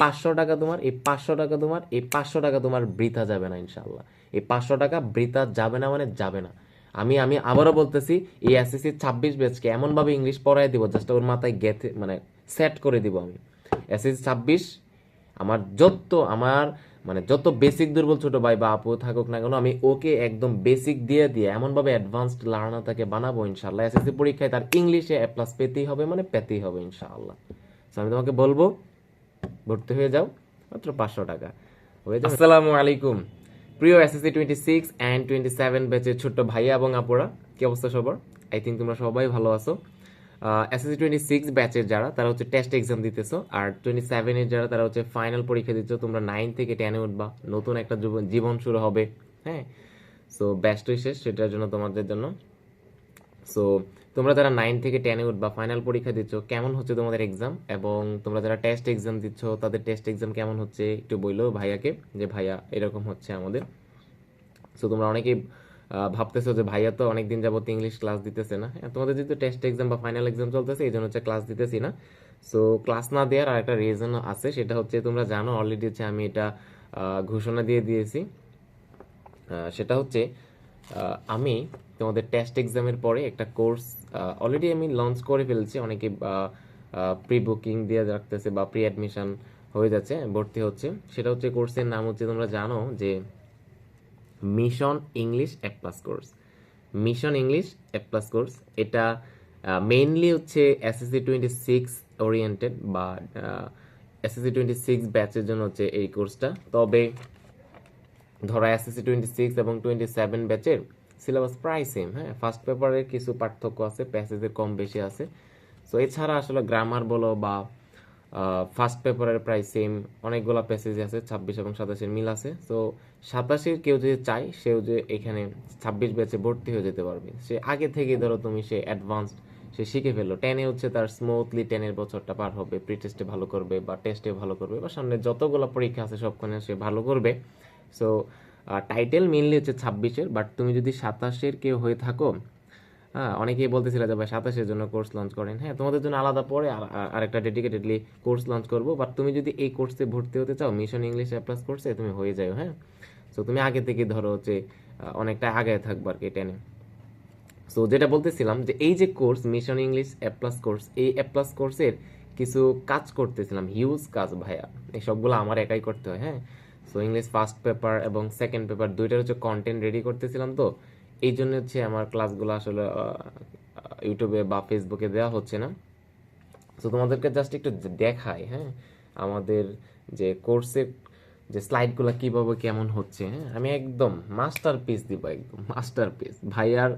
পাঁচশো টাকা তোমার, এই পাঁচশো টাকা তোমার, এই পাঁচশো টাকা তোমার বৃথা যাবে না ইনশাল্লাহ এই পাঁচশো টাকা বৃথা যাবে না মানে যাবে না। আমি আমি আবারও বলতেছি, এই এসএসসি ছাব্বিশ ব্যাচকে এমনভাবে ইংলিশ পড়াই দিব জাস্ট ওর মাথায় গেথে মানে সেট করে দিব আমি। এসএসসি ছাব্বিশ, আমার যত, আমার মানে যত বেসিক দুর্বল ছোট ভাই বা আপু থাকুক না কেন, আমি ওকে একদম বেসিক দিয়ে দিয়ে এমনভাবে অ্যাডভান্সড লার্নার তাকে বানাবো ইনশাল্লাহ এসএসসি পরীক্ষায় তার ইংলিশে প্লাস পেতেই হবে মানে পেতেই হবে ইনশাআল্লাহ। আমি তোমাকে বলব ভর্তি হয়ে যাও, মাত্র পাঁচশো টাকা। হয়ে যাবে। আসসালামু আলাইকুম। প্রিয় SSC twenty six and twenty seven ব্যাচের ছোট্ট ভাইয়া এবং আপুরা, কি অবস্থা সবার? আই থিঙ্ক তোমরা সবাই ভালো আছো। এসএসসি টোয়েন্টি সিক্স ব্যাচের যারা, তারা হচ্ছে টেস্ট এক্সাম দিতেছো, আর টোয়েন্টি সেভেনের যারা, তারা হচ্ছে ফাইনাল পরীক্ষা দিচ্ছ, তোমরা নাইন থেকে টেনে উঠবা। নতুন একটা জীবন- জীবন শুরু হবে হ্যাঁ? সো ব্যাচটাই শেষ সেটার জন্য তোমাদের জন্য। সো তোমরা যারা নাইন থেকে টেনে উঠবা ফাইনাল পরীক্ষা দিচ্ছ কেমন হচ্ছে তোমাদের এক্সাম এবং তোমরা যারা টেস্ট এক্সাম দিচ্ছ তাদের টেস্ট এক্সাম কেমন হচ্ছে একটু বলল ভাইয়াকে যে ভাইয়া এরকম হচ্ছে আমাদের। সো তোমরা অনেকেই ভাবতেছো যে ভাইয়া তো অনেক দিন যাবত ইংলিশ ক্লাস দিতেছে না। হ্যাঁ, তোমাদের যেহেতু টেস্ট এক্সাম বা ফাইনাল এক্সাম চলতেছে এই জন্য হচ্ছে ক্লাস দিতেছি না। সো ক্লাস না দেওয়ার আর একটা রিজন আছে সেটা হচ্ছে তোমরা জানো অলরেডি হচ্ছে আমি এটা ঘোষণা দিয়ে দিয়েছি। সেটা হচ্ছে আমি তোমাদের টেস্ট এক্সামের পরে একটা কোর্স অলরেডি আমি লঞ্চ করে ফেলছি। অনেকে প্রি বুকিং দিয়ে রাখতেছে বা প্রি অ্যাডমিশন হয়ে যাচ্ছে, ভর্তি হচ্ছে। সেটা হচ্ছে কোর্সের নাম হচ্ছে, তোমরা জানো যে মিশন ইংলিশ এক প্লাস কোর্স মিশন ইংলিশ এক প্লাস কোর্স এটা মেইনলি হচ্ছে এসএসসি টোয়েন্টি সিক্স ওরিয়েন্টেড বা এসএসসি টোয়েন্টি সিক্স ব্যাচের জন্য হচ্ছে এই কোর্সটা তবে ধরো এসএসসি টোয়েন্টি সিক্স এবং টোয়েন্টি সেভেন ব্যাচের সিলেবাস প্রায় সেম হ্যাঁ? ফার্স্ট পেপারের কিছু পার্থক্য আছে প্যাসেজের কম বেশি আছে। সো এছাড়া আসলে গ্রামার বলো বা ফার্স্ট পেপারের প্রায় সেম অনেকগুলো প্যাসেজ আছে, ছাব্বিশ এবং সাতাশের মিল আছে। সো সাতাশের কেউ যদি চায়, সেও যে এখানে ছাব্বিশ ব্যাচে ভর্তি হয়ে যেতে পারবে। সে আগে থেকে ধরো তুমি সে অ্যাডভান্সড সে শিখে ফেলল। টেনে হচ্ছে তার স্মুথলি টেনের বছরটা পার হবে প্রি টেস্টে ভালো করবে বা টেস্টে ভালো করবে বা সামনে যতগুলো পরীক্ষা আছে সবখানে সে ভালো করবে। সো টাইটেল মেনলি হচ্ছে ছাব্বিশের বাট তুমি যদি সাতাশের কেউ হয়ে থাকো হ্যাঁ অনেকেই বলতেছিল যে ভাই সাতাশের জন্য কোর্স লঞ্চ করেন। হ্যাঁ তোমাদের জন্য আলাদা পরে আর- আর- আরেকটা ডেডিকেটেডলি কোর্স লঞ্চ করব বাট তুমি যদি এই কোর্সে ভর্তি হতে চাও মিশন ইংলিশ অ্যাপ্লাস কোর্সে তুমি হয়ে যাও হ্যাঁ। সো তুমি আগে থেকে ধরো হচ্ছে অনেকটা আগে থাকবার কি টেনে। সো যেটা বলতেছিলাম যে এই যে course mission English A plus course এই অ্যাপ্লাস কোর্সের কিছু কাজ করতেছিলাম হিউজ কাজ ভাইয়া। এই সবগুলো আমার একাই করতে হয় হ্যাঁ। সো ইংলিশ ফার্স্ট পেপার এবং সেকেন্ড পেপার দুইটার হচ্ছে কন্টেন্ট রেডি করতেছিলাম তো। এই জন্য হচ্ছে আমার ক্লাসগুলো আসলে ইউটিউবে বা ফেসবুকে দেওয়া হচ্ছে না। সো তোমাদেরকে জাস্ট একটু দেখাই হ্যাঁ? আমাদের যে কোর্সের যে স্লাইডগুলো কীভাবে কেমন হচ্ছে হ্যাঁ? আমি একদম মাস্টার পিস দিব, একদম মাস্টার পিস ভাইয়ার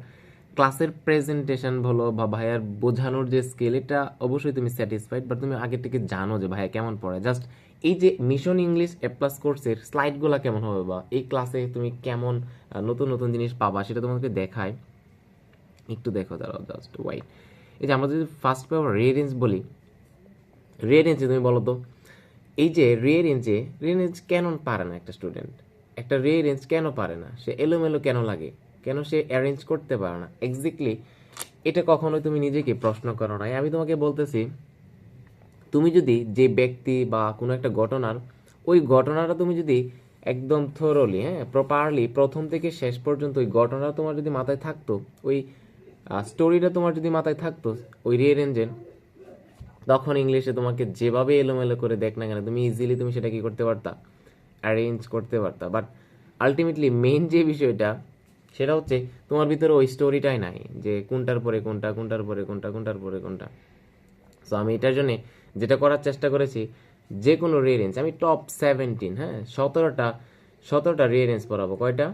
ক্লাসের প্রেজেন্টেশন বলো বা ভাইয়ার বোঝানোর যে স্কেল এটা অবশ্যই তুমি স্যাটিসফাইড বাট তুমি আগে থেকে জানো যে ভাইয়া কেমন পড়ে। জাস্ট এই যে মিশন ইংলিশ এ প্লাস কোর্সের স্লাইডগুলো কেমন হবে বা? এই ক্লাসে তুমি কেমন নতুন নতুন জিনিস পাবা সেটা তোমাকে দেখায়। একটু দেখো দাঁড়াও জাস্ট ওয়াইট এই যে আমরা যদি ফার্স্ট রে রেঞ্জ বলি রেঞ্জে তুমি বলো তো, এই যে রেঞ্জে রেঞ্জ কেন পারে না একটা স্টুডেন্ট একটা রেঞ্জ কেন পারে না? সে এলোমেলো কেন লাগে? কেন সে অ্যারেঞ্জ করতে পারে না? এক্স্যাক্টলি এটা কখনোই তুমি নিজেকে প্রশ্ন করো নাই। আমি তোমাকে বলতেছি তুমি যদি যে ব্যক্তি বা কোনো একটা ঘটনার, ওই ঘটনাটা তুমি যদি একদম থরলি হ্যাঁ প্রপারলি প্রথম থেকে শেষ পর্যন্ত ওই ঘটনাটা তোমার যদি মাথায় থাকতো, ওই স্টোরিটা তোমার যদি মাথায় থাকতো, ওই রে রেঞ্জের তখন ইংলিশে তোমাকে যেভাবে এলোমেলো করে দেখ না কেন, তুমি ইজিলি তুমি সেটা কি করতে পারতা? অ্যারেঞ্জ করতে পারতা। বাট আলটিমেটলি মেইন যে বিষয়টা, সেটা হচ্ছে তোমার ভিতরে ওই স্টোরিটাই নাই, যে কোনটার পরে কোনটা, কোনটার পরে কোনটা, কোনটার পরে কোনটা। সো আমি এটার জন্য যেটা করার চেষ্টা করেছি যে কোনো রেঞ্জ আমি টপ সেভেন্টিন হ্যাঁ সতেরোটা সতেরোটা রেঞ্জ পড়াবো কয়টা?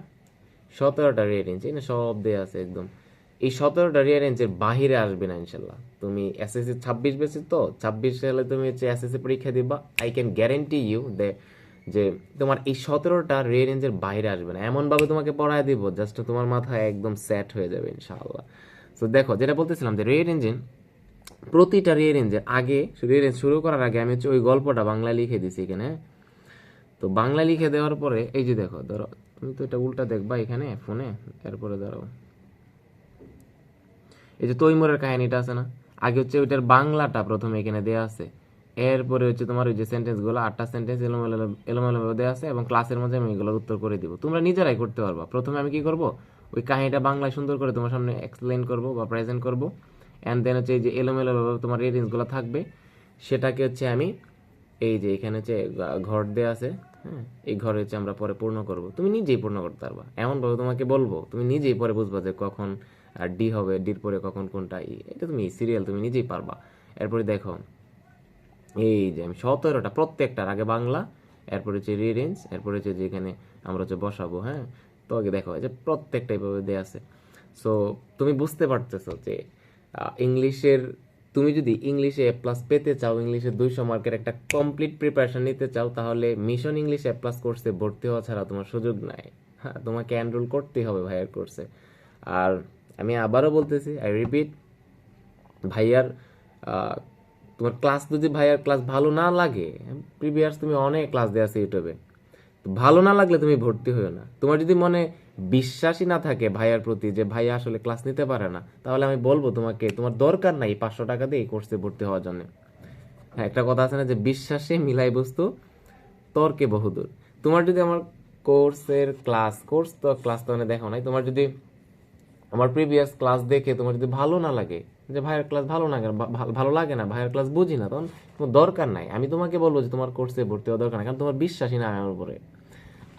সতেরোটা রেঞ্জ এই না সব দেয়া আছে একদম। এই সতেরোটা রেঞ্জের বাহিরে আসবে না, ইনশাল্লাহ। তুমি এসএসসি ছাব্বিশ বেসে তো, ছাব্বিশ সালে তুমি হচ্ছে এসএসসি পরীক্ষা দিবা। আই ক্যান গ্যারেন্টি ইউ দে যে তোমার এই সতেরোটা রেঞ্জের বাইরে আসবে না। এমনভাবে তোমাকে পড়ায় দিব জাস্ট তোমার মাথায় একদম সেট হয়ে যাবে ইনশাআল্লাহ তো দেখো, যেটা বলতেছিলাম যে রে রেঞ্জের প্রতিটা রেঞ্জের আগে রেঞ্জ শুরু করার আগে আমি হচ্ছে ওই গল্পটা বাংলায় লিখে দিছি এখানে? তো বাংলা লিখে দেওয়ার পরে, এই যে দেখো, ধরো, তুমি তো এটা উল্টা দেখবা এখানে, ফোনে, এরপরে ধরো। এই যে তৈমুরের কাহিনীটা আছে না? আগে হচ্ছে ওইটার বাংলাটা প্রথমে এখানে দেওয়া আছে। এরপরে হচ্ছে তোমার ওই যে সেন্টেন্সগুলো আটটা সেন্টেন্স এলোমেলো এলোমেলো দেওয়া আছে এবং ক্লাসের মধ্যে আমি এগুলোর উত্তর করে দিব। তোমরা নিজেরাই করতে পারবা। প্রথমে আমি কি করব? ওই কাহিনীটা বাংলায় সুন্দর করে তোমার সামনে এক্সপ্লেন করব বা প্রেজেন্ট করব। অ্যান্ড দেন হচ্ছে এই যে এলোমেলো তোমার রিডিংসগুলো থাকবে। সেটাকে হচ্ছে আমি এই যে এখানে হচ্ছে ঘর দেওয়া আছে হ্যাঁ? এই ঘরে হচ্ছে আমরা পরে পূর্ণ করব। তুমি নিজেই পূর্ণ করতে পারবা। এমনভাবে তোমাকে বলব, তুমি নিজেই পরে বুঝবা যে কখন ডি হবে ডির পরে কখন কোনটা এটা তুমি সিরিয়াল তুমি নিজেই পারবা। এরপরে দেখো, এই যে আমি সতেরোটা, প্রত্যেকটার আগে বাংলা, এরপরে হচ্ছে রিরেঞ্জ এরপরে হচ্ছে যেখানে আমরা হচ্ছে বসাবো হ্যাঁ? তো আগে দেখো যে প্রত্যেকটা এইভাবে দেওয়া আছে। সো তুমি বুঝতে পারতেছো যে ইংলিশের, তুমি যদি ইংলিশে এ প্লাস পেতে চাও, ইংলিশে দুইশো মার্কের একটা কমপ্লিট প্রিপারেশন নিতে চাও, তাহলে মিশন ইংলিশ এ প্লাস কোর্সে ভর্তি হওয়া ছাড়া তোমার সুযোগ নাই। হ্যাঁ তোমাকে এনরোল করতেই হবে ভাইয়ের কোর্সে আর আমি আবারও বলতেছি আই রিপিট ভাইয়ার তোমার ক্লাস যদি ভাইয়ার ক্লাস ভালো না লাগে প্রিভিয়াস তুমি অনেক ক্লাস দেওয়া আছে ইউটিউবে ভালো না লাগলে তুমি ভর্তি হইও না। তোমার যদি মনে বিশ্বাসই না থাকে ভাইয়ার প্রতি যে ভাইয়া আসলে ক্লাস নিতে পারে না, তাহলে আমি বলব তোমাকে, তোমার দরকার নাই পাঁচশো টাকা দিয়ে এই কোর্সে ভর্তি হওয়ার জন্য। হ্যাঁ একটা কথা আছে না যে বিশ্বাসে মিলাই বস্তু তর্কে বহুদূর। তোমার যদি আমার কোর্সের ক্লাস কোর্স তো ক্লাস তো মানে দেখো নাই, তোমার যদি আমার প্রিভিয়াস ক্লাস দেখে তোমার যদি ভালো না লাগে যে ভাইয়ের ক্লাস ভালো না ভালো লাগে না, ভাইয়ের ক্লাস বুঝি না, তখন তোমার দরকার নাই। আমি তোমাকে বলব যে তোমার কোর্সে ভর্তি হওয়া দরকার নাই, কারণ তোমার বিশ্বাসই না আমার উপরে।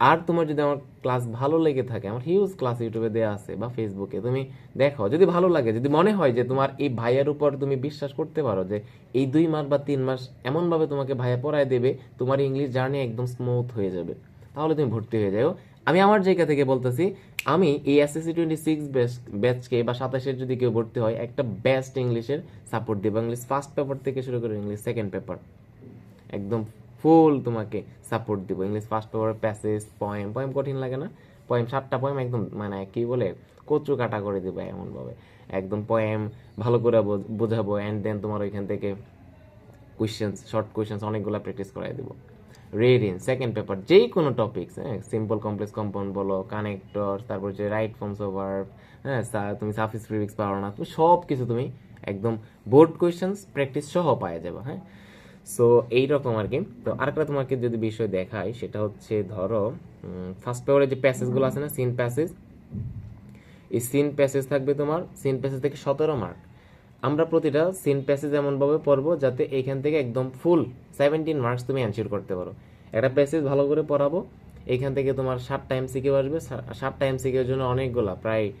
আর তোমার যদি আমার ক্লাস ভালো লেগে থাকে, আমার হিউজ ক্লাস ইউটিউবে দেওয়া আছে বা ফেসবুকে তুমি দেখো, যদি ভালো লাগে, যদি মনে হয় যে তোমার এই ভাইয়ের উপর তুমি বিশ্বাস করতে পারো যে এই দুই মাস বা তিন মাস এমনভাবে তোমাকে ভাইয়া পড়ায় দেবে, তোমার ইংলিশ জার্নি একদম স্মুথ হয়ে যাবে। তাহলে তুমি ভর্তি হয়ে যাও আমি আমার জায়গা থেকে বলতেছি, আমি এই এসএসসি টোয়েন্টি সিক্স ব্যাচকে বা সাতাশের যদি কেউ ভর্তি হয়, একটা বেস্ট ইংলিশের সাপোর্ট দেবো। ইংলিশ ফার্স্ট পেপার থেকে শুরু করে ইংলিশ সেকেন্ড পেপার একদম ফুল তোমাকে সাপোর্ট দিব। English first paper passage poem poem কঠিন লাগে না। পয়েম সাতটা পয়েম একদম মানে কি বলে কচু কাটা করে দেবো এমনভাবে। একদম পয়েম ভালো করে বোঝ- বোঝাবো অ্যান্ড দেন তোমার ওইখান থেকে কোয়েশ্চেন্স শর্ট কোয়েশ্চেন্স অনেকগুলো প্র্যাকটিস করাই দেবো। রিডিং সেকেন্ড পেপার যেই কোনো টপিকস হ্যাঁ সিম্পল কমপ্লেক্স কম্পাউন্ড বলো কানেক্টর তারপর যে রাইট ফর্মস অফ ভার্ব হ্যাঁ তুমি সাফিস প্রিফিক্স পারো না তুমি সব কিছু তুমি একদম বোর্ড কোয়েশ্চেন্স প্র্যাকটিস সহ পাওয়া যাবে হ্যাঁ। সো এইরকম আর কি। তো আরেকটা তোমাকে যদি বিষয় দেখাই, সেটা হচ্ছে ধরো ফার্স্ট পেপারে যে প্যাসেজগুলো আছে না সিন প্যাসেজ এই সিন প্যাসেজ থাকবে তোমার সিন প্যাসেজ থেকে সতেরো মার্ক আমরা প্রতিটা সিন প্যাসেজ এমনভাবে পড়ব যাতে এইখান থেকে একদম ফুল সেভেন্টিন মার্কস তুমি অ্যানসার করতে পারো। একটা প্যাসেজ ভালো করে পড়াবো এইখান থেকে তোমার ষাটটা এমসিকিউ আসবে, সা- ষাটটা এমসিকিউর জন্য অনেকগুলা, প্রায়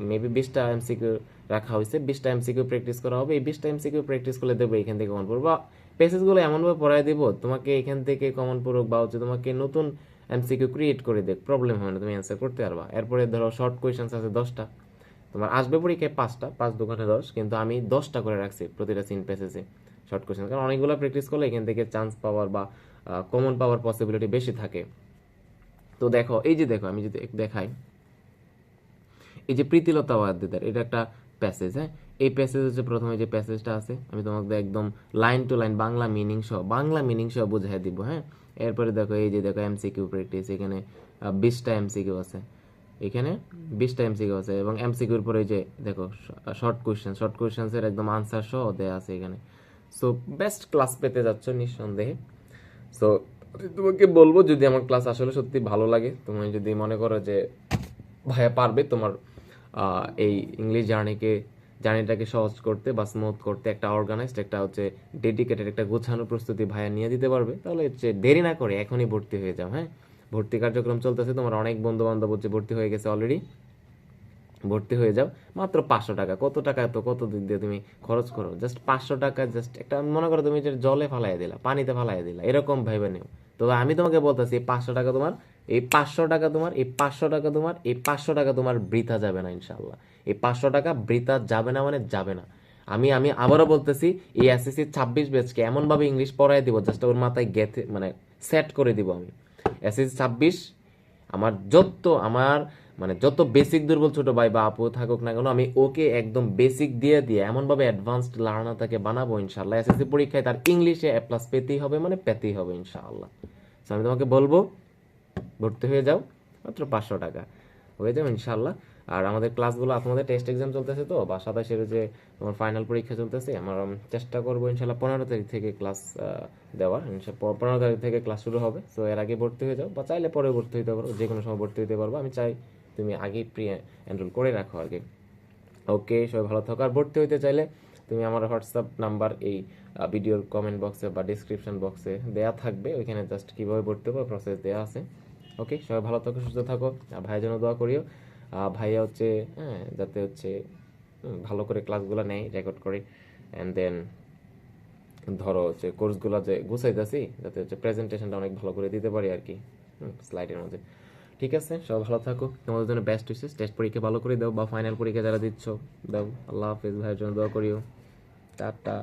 মেবি বিশটা এমসিকিউ রাখা হয়েছে বিশটা এমসিকিউ প্র্যাকটিস করা হবে, এই বিশটা এমসিকিউ প্র্যাকটিস করলে দেবো এখান থেকে কমন পড়ব। বা প্যাসেজগুলো এমনভাবে পড়ায় দেবো, তোমাকে এখান থেকে কমন পড়ুক বা হচ্ছে তোমাকে নতুন এমসিকিউ ক্রিয়েট করে দেখ প্রবলেম হবে না, তুমি অ্যান্সার করতে পারবা। এরপরে ধরো শর্ট কোয়েশ্চেন্স আছে দশটা। তোমার আসবে পরীক্ষায় পাঁচটা, পাঁচ দোকানে দশ, কিন্তু আমি দশটা করে রাখছি প্রতিটা সিন প্যাসেজে শর্ট কোয়েশ্চেন কারণ অনেকগুলো প্র্যাকটিস করলে এখান থেকে চান্স পাওয়ার বা কমন পাওয়ার পসিবিলিটি বেশি থাকে। তো দেখো, এই যে দেখো, আমি যদি দেখাই। এই যে প্রীতিলতা ওয়াদ্দেদার, এটা একটা প্যাসেজ হ্যাঁ? এই প্যাসেজ হচ্ছে প্রথমে যে প্যাসেজটা আছে, আমি তোমাকে একদম line to line Bangla meaning সহ, বাংলা মিনিং সহ বুঝাই দিব হ্যাঁ? এরপরে দেখো, এই যে দেখো এমসিকিউ প্র্যাকটিস এখানে বিশটা এমসিকিউ আছে। এখানে বিশটা এমসিকিউ আছে এবং এমসিকিউর পরে যে, দেখো শর্ট কোয়েশ্চেন শর্ট কোয়েশ্চেন্সের একদম আনসার সহ দেয়া আছে এখানে। সো বেস্ট ক্লাস পেতে যাচ্ছ নিঃসন্দেহে। সো তোমাকে বলব, যদি আমার ক্লাস আসলে সত্যি ভালো লাগে, তুমি যদি মনে করো যে ভাইয়া পারবে তোমার এই ইংলিশ জার্নিকে জার্নিটাকে সহজ করতে বা স্মুথ করতে একটা অর্গানাইজড একটা হচ্ছে ডেডিকেটেড একটা গোছানো প্রস্তুতি ভাইয়া নিয়ে দিতে পারবে, তাহলে হচ্ছে দেরি না করে এখনই ভর্তি হয়ে যাও হ্যাঁ? ভর্তি কার্যক্রম চলতেছে, তোমার অনেক বন্ধু বান্ধব হচ্ছে ভর্তি হয়ে গেছে অলরেডি ভর্তি হয়ে যাও। মাত্র পাঁচশো টাকা। কত টাকা তো কত দিক দিয়ে তুমি খরচ করো? জাস্ট পাঁচশো টাকা জাস্ট একটা মনে করো তুমি জলে ফালাই দিলা, পানিতে ফালাই দিলা, এরকম ভেবে নিও। তো আমি তোমাকে বলতেছি, এই পাঁচশো টাকা তোমার, এই পাঁচশো টাকা তোমার, এই পাঁচশো টাকা তোমার, এই পাঁচশো টাকা তোমার বৃথা যাবে না ইনশাল্লাহ এই পাঁচশো টাকা বৃথা যাবে না মানে যাবে না। আমি আমি আবারও বলতেছি, এই এসএসসি ছাব্বিশ ব্যাচকে এমনভাবে ইংলিশ পড়াই দিব জাস্ট ওর মাথায় গেথে মানে সেট করে দিব আমি। এসএসসি ছাব্বিশ। আমার যত, আমার মানে যত বেসিক দুর্বল ছোট ভাই বা আপু থাকুক না কেন, আমি ওকে একদম বেসিক দিয়ে দিয়ে এমনভাবে অ্যাডভান্সড লার্নার তাকে বানাবো ইনশাল্লাহ এসএসসি পরীক্ষায় তার ইংলিশে এ প্লাস পেতেই হবে মানে পেতেই হবে ইনশাআল্লাহ। সো আমি তোমাকে বলব, ভর্তি হয়ে যাও, মাত্র পাঁচশো টাকা। হয়ে যাও ইনশাল্লাহ আর আমাদের ক্লাসগুলো আপনাদের টেস্ট এক্সাম চলতেছে তো, বা সাতাশের যে তোমার ফাইনাল পরীক্ষা চলতেছে, আমরা চেষ্টা করব ইনশাল্লাহ পনেরো তারিখ থেকে ক্লাস দেওয়ার। পনেরো তারিখ থেকে ক্লাস শুরু হবে। সো এর আগে ভর্তি হয়ে যাও, বা চাইলে পরে ভর্তি হতে পারো, যে কোনো সময় ভর্তি হতে পারব আমি চাই তুমি আগেই প্রি এনরোল করে রাখো আর কি। ওকে সবাই ভালো থাকো। আর ভর্তি হইতে চাইলে তুমি আমার হোয়াটসঅ্যাপ নাম্বার এই ভিডিওর কমেন্ট বক্সে বা ডিসক্রিপশন বক্সে দেয়া থাকবে। ওইখানে জাস্ট কীভাবে ভর্তি হবে প্রসেস দেওয়া আছে। ওকে সবাই ভালো থাকো, সুস্থ থাকো। আর ভাইয়ের জন্য দোয়া করিও। ভাইয়া হচ্ছে হ্যাঁ যাতে হচ্ছে ভালো করে ক্লাসগুলো নেয় রেকর্ড করে অ্যান্ড দেন ধরো হচ্ছে কোর্সগুলো যে গুছাই গুছাইতেছি, যাতে হচ্ছে প্রেজেন্টেশনটা অনেক ভালো করে দিতে পারি আর কি স্লাইডের মধ্যে ঠিক আছে সব ভালো থাকো, তোমাদের জন্য বেস্ট উইসেস টেস্ট পরীক্ষা ভালো করে দাও, বা ফাইনাল পরীক্ষা যারা দিচ্ছ, দাও, আল্লাহ হাফিজ, ভাইয়ের জন্য দোয়া করিও। টাটা।